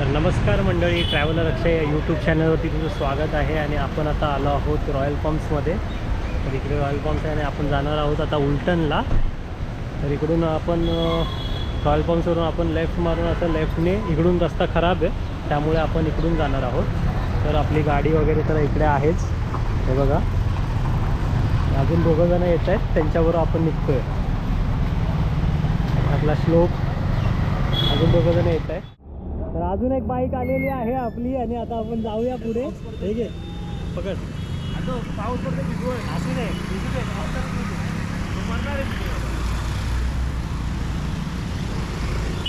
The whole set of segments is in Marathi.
तर नमस्कार मंडळी ट्रॅव्हलर अक्षय या यूट्यूब चॅनलवरती तुमचं स्वागत आहे आणि आपण आता आलो आहोत रॉयल पम्प्समध्ये तर इकडे रॉयल पम्प्स आहे आणि आपण जाणार आहोत आता उलटनला तर इकडून आपण रॉयल पम्प्सवरून आपण लेफ्ट मारून असं लेफ्टने इकडून रस्ता खराब आहे त्यामुळे आपण इकडून जाणार आहोत. तर आपली गाडी वगैरे तर इकडे आहेच. हे बघा. अजून दोघं जण येत आहेत त्यांच्याबरोबर आपण निघतोय. आपला श्लोक अजून दोघं जण येत आहे तर अजून एक बाईक आलेली आहे आपली आणि आता आपण जाऊया पुढे. ठीक आहे पकड. पाऊस पडतो असू दे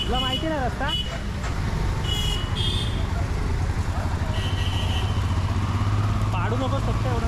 तुला माहिती ना रस्ता? पाडू नकोस फक्त एवढं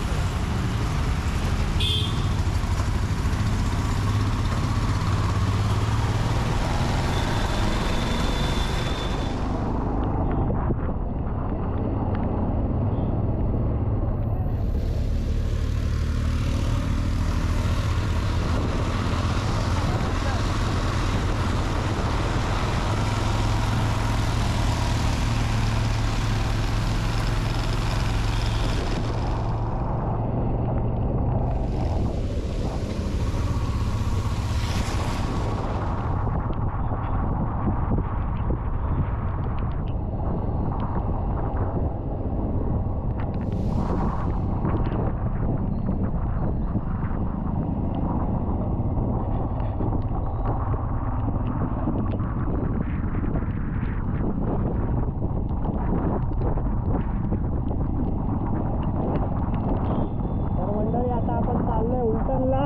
तर मंडळी आता आपण चाललोय उलटणला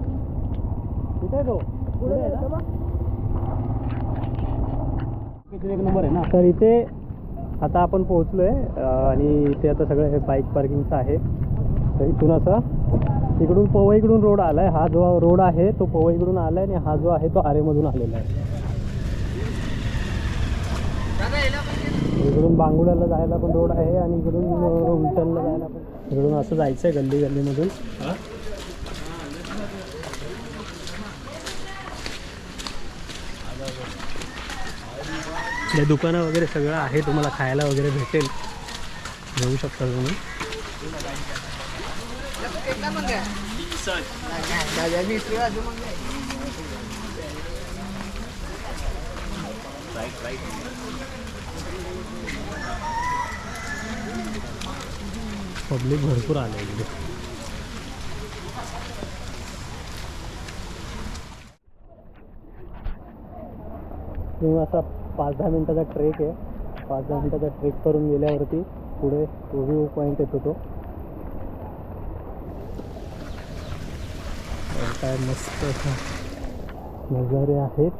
कुठे आहे तो पुढे आहे ना? एक नंबर आहे ना. तर इथे आता आपण पोहोचलो आहे आणि इथे आता सगळं हे बाईक पार्किंगचं आहे. तर इथून असं इकडून पवईकडून रोड आला आहे हा जो रोड आहे तो पवईकडून आला आहे आणि हा जो आहे तो आरेमधून आलेला आहे. इकडून बांगुड्याला जायला पण रोड आहे आणि इकडून अं, उलटणला जायला पण इकडून असं जायचं आहे गल्ली गल्लीमधून हे दुकानं वगैरे सगळं आहे तुम्हाला खायला वगैरे भेटेल. घेऊ शकता तुम्ही. पब्लिक भरपूर आलं इकडे. तुम्ही असा पाच दहा मिनटाचा ट्रेक आहे. पाच दहा मिनटाचा ट्रेक करून गेल्यावरती पुढे व्ह्यू पॉईंट येत होतो. काय मस्त नजारे आहेत.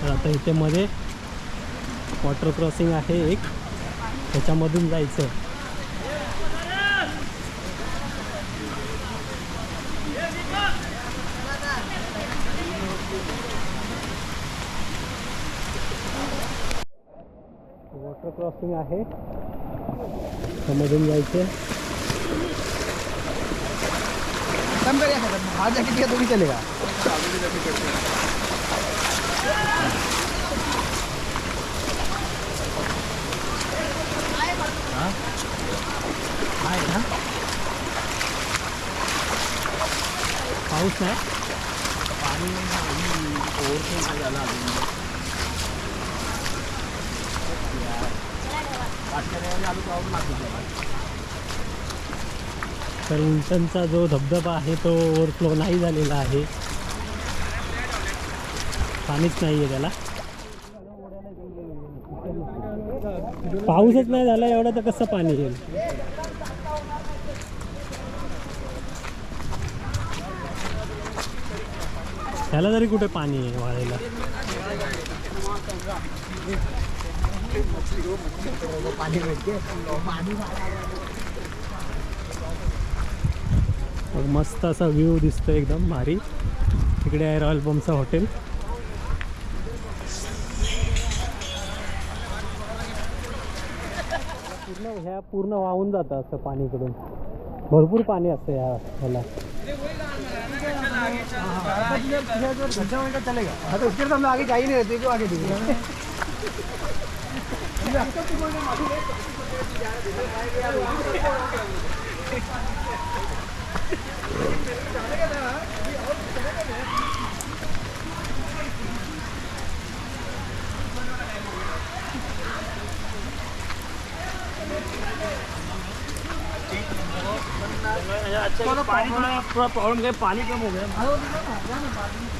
तर आता इथे मध्ये वॉटर क्रॉसिंग आहे एक. त्याच्यामधून जायचं. वॉटर क्रॉसिंग आहे त्यामधून जायचं कम कर बाहर जाके किया तो भी चलेगा। आहे ना? पाऊस नाही पाणी ओव्हरफ्लो नाही झालं अजून पाचशे रेवाने आलो तेव्हा लागतो तर उलटणचा जो धबधबा आहे तो ओव्हरफ्लो नाही झालेला आहे. पाणीच नाही आहे त्याला. पाऊसच नाही झाला एवढा तर कसं पाणी येईल? त्याला तरी कुठे पाणी आहे वाळायला मग मस्त असा व्ह्यू दिसतो एकदम भारी. तिकडे आहे रॉयल पंपचं हॉटेल पूर्ण ह्या पूर्ण वाहून जातं असं पाणीकडून. भरपूर पाणी असतं ह्या ह्याला. घंटा मिनट चलेगा आगे रहते पानी थोड़ा थोड़ा प्रॉब्लम पानी कम हो गया.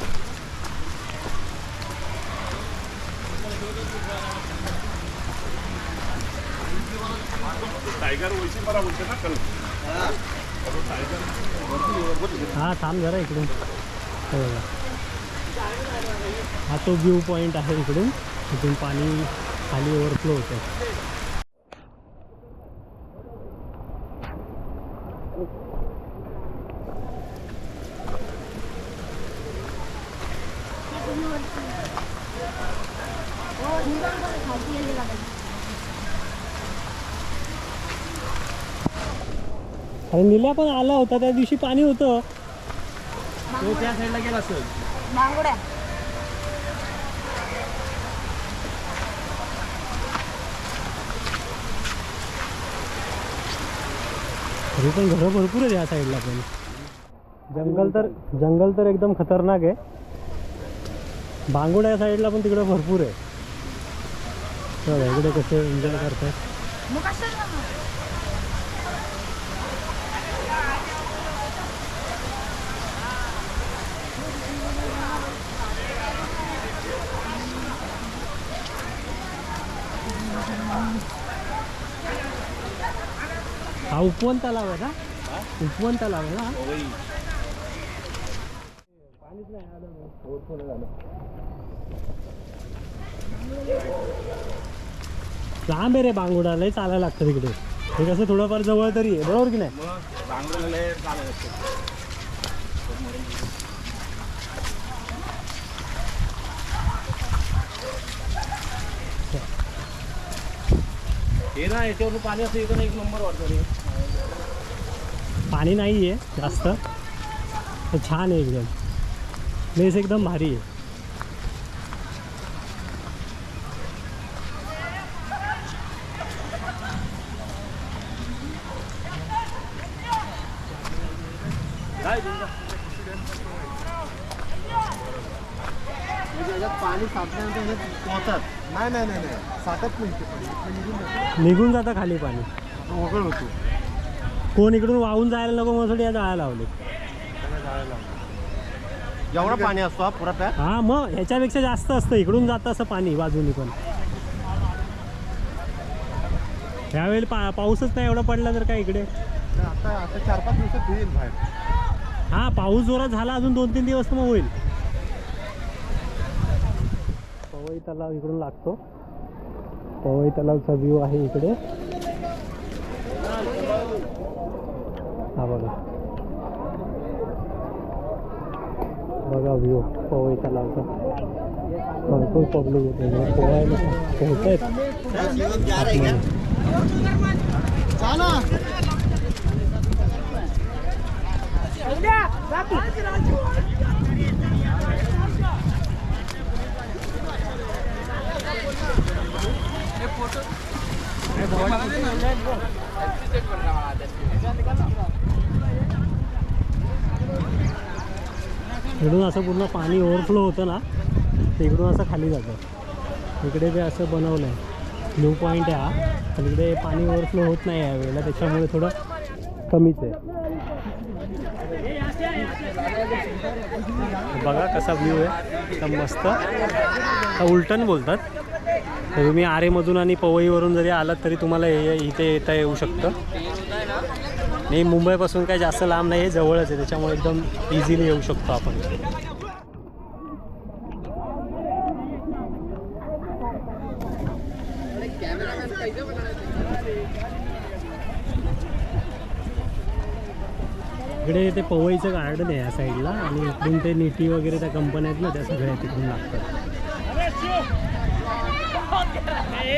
टाइगर वैसे बड़ा बोलते ना कल. हा थांब जरा इकडून. हे बघा. हा तो व्ह्यू पॉईंट आहे इकडून. इथून पाणी खाली ओव्हरफ्लो होतं. अरे निल्या पण आला होता त्या दिवशी पाणी होतं. तो त्या साईडला गेला असेल. बांगड्या तरी पण घरं भरपूर आहे या साईडला पण. जंगल तर जंगल तर एकदम खतरनाक आहे. बांगुड्या साईडला पण तिकडं भरपूर आहे. इकडे कसे एन्जॉय करतात हा उपवन तलाव आहे ना? उपवन तलाव आहे ना? लांब आहे रे बांगुडा लय चालायला लागतं तिकडे. हे कसं थोडंफार जवळ तरी आहे बरोबर की नाही? मग बांगला लय चालत असते हे ना याच्यावरून पाणी असं इकडे एक नंबर वाटतं रे. पाणी नाही आहे जास्त. तर छान आहे एकदम. प्लेस एकदम भारी आहे काय तुमचं? म्हणजे याच्यात पाणी साठल्यानंतर हे पोहतात नाही नाही नाही नाही. साठत नाही ते पाणी. इथलं निघून जातं. निघून जातं खाली पाणी. तो वगळ होतो. कोण इकडून वाहून जायला नको म्हणून या जाळ्या लावले. एवढा पाणी असतो हा पुरा त्यात हा मग ह्याच्यापेक्षा जास्त असतं. इकडून जातं असं पाणी बाजूनी पण. यावेळी पा पाऊसच नाही एवढा पडला तर काय इकडे? आता आता चार पाच दिवसात होईल बाहेर. हा पाऊस जोरात झाला अजून दोन तीन दिवस तर मग होईल. पवई तलाव इकडून लागतो. पवई तलावचा व्ह्यू आहे इकडे. हा बघा. बघा व्ह्यू पवई तलावचा. भरपूर पब्लिक येते पोहायला पोहत आहेत इकडून असं पूर्ण पाणी ओव्हरफ्लो होतं ना ते इकडून असं खाली जातं. इकडे ते असं बनवलं आहे न्यू पॉईंट आहे हा. पण इकडे पाणी ओव्हरफ्लो होत नाही या वेळेला त्याच्यामुळे थोडं कमीच आहे. बघा कसा व्ह्यू आहे. एकदम मस्त. उलटण बोलतात. तर तुम्ही आरेमधून आणि पवईवरून जरी आलात तरी तुम्हाला हे इथे येता येऊ शकतं. नाही मुंबईपासून काही जास्त लांब नाही आहे जवळच आहे. त्याच्यामुळे एकदम इझिली येऊ शकतो आपण. इकडे ते पवईचं गार्डन आहे या साईडला आणि इकडून ते निटी वगैरे त्या कंपन्या आहेत ना त्या सगळ्या तिकडून लागतात.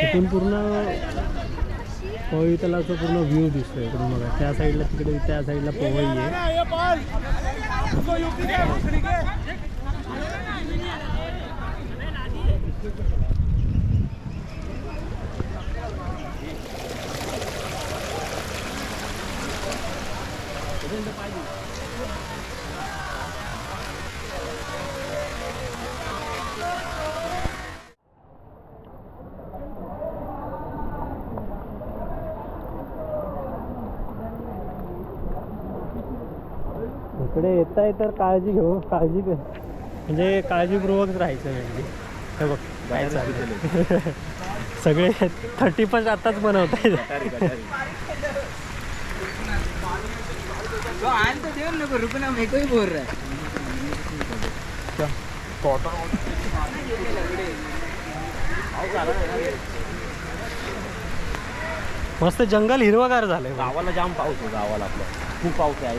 तिथून पूर्ण पवई तलावचा पूर्ण व्ह्यू दिसतोय इकडून बघा त्या साईडला तिकडे त्या साईडला पवई आहे. इकडे येत आहे तर काळजी घेऊ काळजी घे म्हणजे काळजीपूर्वक राहायचं म्हणजे हे बघ काय चाललंय. सगळे थर्टी पण आताच बनवत आहेत रुकना मेरे को ही बोल रहा है मस्त जंगल हिरवगार झालंय. बघ. गावाला जाम पाऊस आहे गावाला आपल्या खूप पाऊस आहे.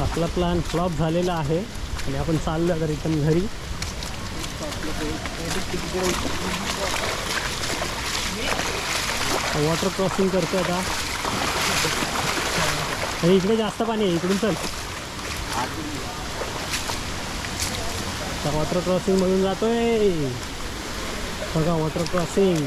आपला प्लॅन फ्लॉप झालेला आहे आणि आपण चाललो तर एकदम घरी. वॉटर क्रॉसिंग करतो आता. आणि इकडे जास्त पाणी आहे इकडून चल. वॉटर क्रॉसिंगमधून जातोय. बघा वॉटर क्रॉसिंग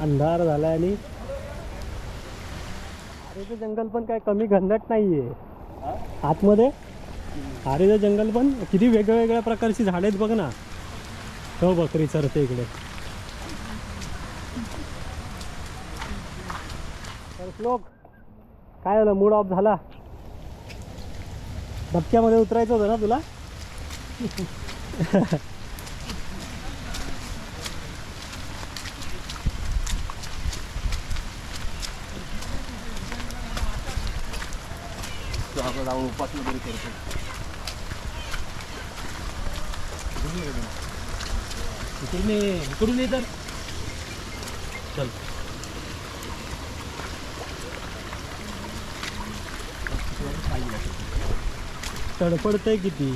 अंधार झालाय आणि आरेचं जंगल पण काय कमी घनदाट नाहीये. आतमध्ये? आरेचं जंगल पण किती वेगळ्या प्रकारची झाडं आहेत बघ ना. हो बकरी चरते इकडे. तर श्लोक काय झालं? मूड ऑफ झाला. धबक्यामध्ये उतरायचं होतं ना तुला? आपण जाऊन उपास वगैरे करतो इकडून ये इकडून ये तर. चल. तडफडतंय किती?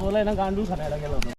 माझा आहे ना गांडूळ खाण्याला गेला होता.